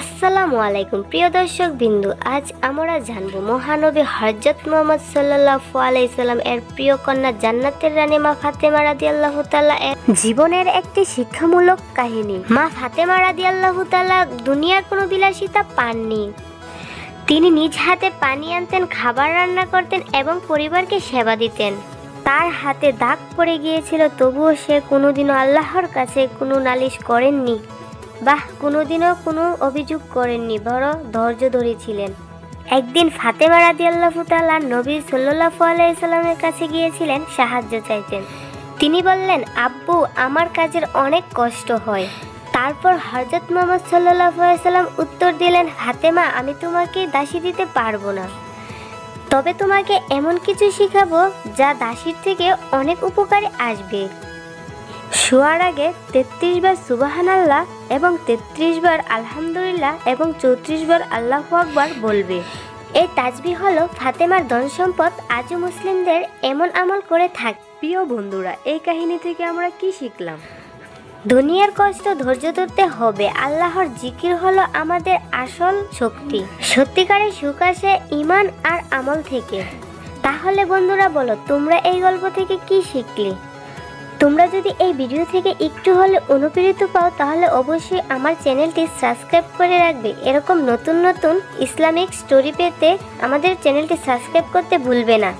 আসসালামু আলাইকুম, প্রিয় দর্শক বিন্দু। আজ আমরা জানব মহানবী হজরত মোহাম্মদ সাল্লাল্লাহু আলাইহি সাল্লাম, এর প্রিয় কন্যা জান্নাতের রানী মা ফাতেমা রাদিয়াল্লাহু তাআলা, এর জীবনের একটি শিক্ষামূলক কাহিনী। মা ফাতেমা রাদিয়াল্লাহু তাআলা দুনিয়ার কোনো বিলাসিতা পাননি। তিনি নিজ হাতে পানি আনতেন, খাবার রান্না করতেন এবং পরিবারকে সেবা দিতেন। তার হাতে দাগ পড়ে গিয়েছিল, তবুও সে কোনোদিনও আল্লাহর কাছে কোনো নালিশ করেননি। বাহ, কোনোদিনও কোনো অভিযোগ করেননি, বড় ধৈর্য ধরেছিলেন। একদিন ফাতেমা রাদি আল্লাহ তাল্লাহ নবী সাল্লাহ আলাইসাল্লামের কাছে গিয়েছিলেন, সাহায্য চাইতেন। তিনি বললেন, আব্বু, আমার কাজের অনেক কষ্ট হয়। তারপর হজরত মোহাম্মদ সাল্লাহ সাল্লাম উত্তর দিলেন, ফাতেমা, আমি তোমাকে দাসী দিতে পারব না। তবে তোমাকে এমন কিছু শিখাবো যা দাসীর থেকে অনেক উপকারে আসবে। শোয়ার আগে তেত্রিশ বার সুবাহান আল্লাহ এবং তেত্রিশ বার আলহামদুলিল্লাহ এবং চৌত্রিশ বার আল্লাহ আকবার বলবে। এই তাজবি হলো, ফাতেমার ধন সম্পদ আজও মুসলিমদের এমন আমল করে থাক। প্রিয় বন্ধুরা, এই কাহিনী থেকে আমরা কি শিখলাম? দুনিয়ার কষ্ট ধৈর্য ধরতে হবে। আল্লাহর জিকির হলো আমাদের আসল শক্তি। সত্যিকারের সুখ আসে ইমান আর আমল থেকে। তাহলে বন্ধুরা বলো, তোমরা এই গল্প থেকে কি শিখলে? তোমরা যদি এই ভিডিও থেকে একটু হলে অনুপ্রেরিত পাও, তাহলে অবশ্যই আমার চ্যানেলটি সাবস্ক্রাইব করে রাখবে। এরকম নতুন নতুন ইসলামিক স্টোরি পেতে আমাদের চ্যানেলটি সাবস্ক্রাইব করতে ভুলবে না।